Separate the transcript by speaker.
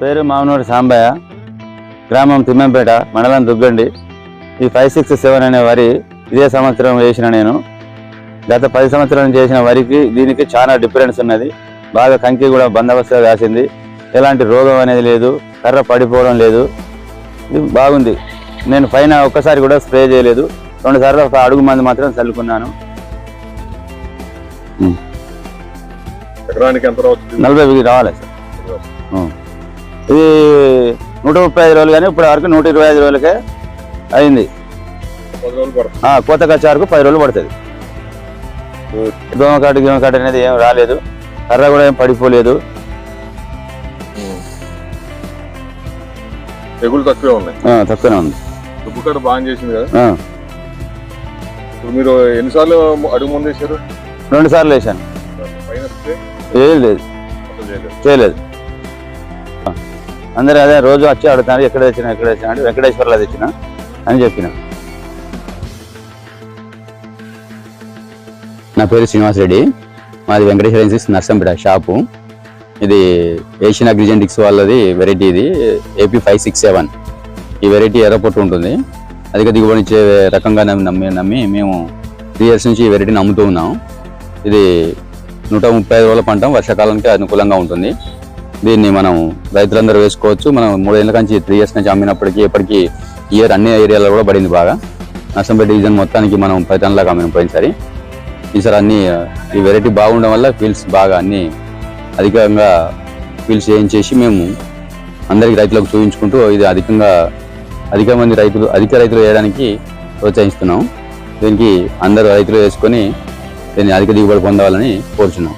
Speaker 1: పేరు మామనూరు సాంబయ్య. గ్రామం తిమ్మంపేట మండలం దుగ్గండి. ఈ ఫైవ్ సిక్స్ సెవెన్ అనే వరి ఇదే సంవత్సరం వేసిన నేను. గత పది సంవత్సరాల చేసిన వరికి దీనికి చాలా డిఫరెన్స్ ఉన్నది. బాగా కంకి కూడా బందోబస్తుగా కాసింది. ఎలాంటి రోగం అనేది లేదు. కర్ర పడిపోవడం లేదు. ఇది బాగుంది. నేను పైన ఒక్కసారి కూడా స్ప్రే చేయలేదు. రెండు సార్లు ఒక అడుగు మంది మాత్రం చల్లుకున్నాను. నలభై వేలు రావాలి సార్. ఇది నూట ముప్పై ఐదు రోజులు కానీ ఇప్పటి వరకు నూట ఇరవై ఐదు రోజులకే అయింది. కోత కచ్చారుకు పది రోజులు పడుతుంది. దోమకాటు గిమకాటు అనేది ఏం రాలేదు. కర్ర కూడా ఏం పడిపోలేదు.
Speaker 2: తెగులు తక్కువే ఉన్నాయి.
Speaker 1: తక్కువనే ఉంది.
Speaker 2: దుబ్బు కట్ట బాగా చేసింది కదా? ఇప్పుడు మీరు ఎన్నిసార్లు అడుగు ముందు వేసారు
Speaker 1: రెండు సార్లు వేసాను ఏం లేదు.
Speaker 2: చేయలేదు.
Speaker 1: అందరూ అదే రోజు వచ్చి అడుగుతారు ఎక్కడ తెచ్చిన ఎక్కడ తెచ్చిన అంటే వెంకటేశ్వర్లో తెచ్చిన అని చెప్పిన.
Speaker 3: నా పేరు శ్రీనివాస్ రెడ్డి. మాది వెంకటేశ్వర ఏజెన్సీస్ నర్సంపేట షాపు. ఇది ఏషియన్ అగ్రిజెంటిక్స్ వాళ్ళది వెరైటీ ఇది ఏపీ ఫైవ్ సిక్స్ సెవెన్. ఈ వెరైటీ ఎర్రపొట్టు ఉంటుంది. అధిక దిగుబడి ఇచ్చే రకంగా నమ్మి నమ్మి నమ్మి మేము త్రీ ఇయర్స్ నుంచి ఈ వెరైటీని అమ్ముతూ ఉన్నాం. ఇది నూట ముప్పై ఐదు రోజుల పంట వర్షాకాలానికి అనుకూలంగా ఉంటుంది. దీన్ని మనం రైతులందరూ వేసుకోవచ్చు. మనం మూడేళ్ళ నుంచి త్రీ ఇయర్స్ నుంచి అమ్మినప్పటికీ ఇప్పటికీ ఇయర్ అన్ని ఏరియాలో కూడా పడింది బాగా. నర్సంపేట డివిజన్ మొత్తానికి మనం పది టన్నులకు అమ్మిన పోయినసారి. ఈసారి అన్ని ఈ వెరైటీ బాగుండడం వల్ల ఫీల్డ్స్ బాగా అన్ని అధికంగా ఫీల్డ్స్ చేయించేసి మేము అందరికీ రైతులకు చూపించుకుంటూ ఇది అధికంగా అధిక మంది రైతులు అధిక రైతులు వేయడానికి ప్రోత్సహిస్తున్నాం. దీనికి అందరు రైతులు వేసుకొని దీన్ని అధిక దిగుబడి పొందాలని కోరుచున్నాం.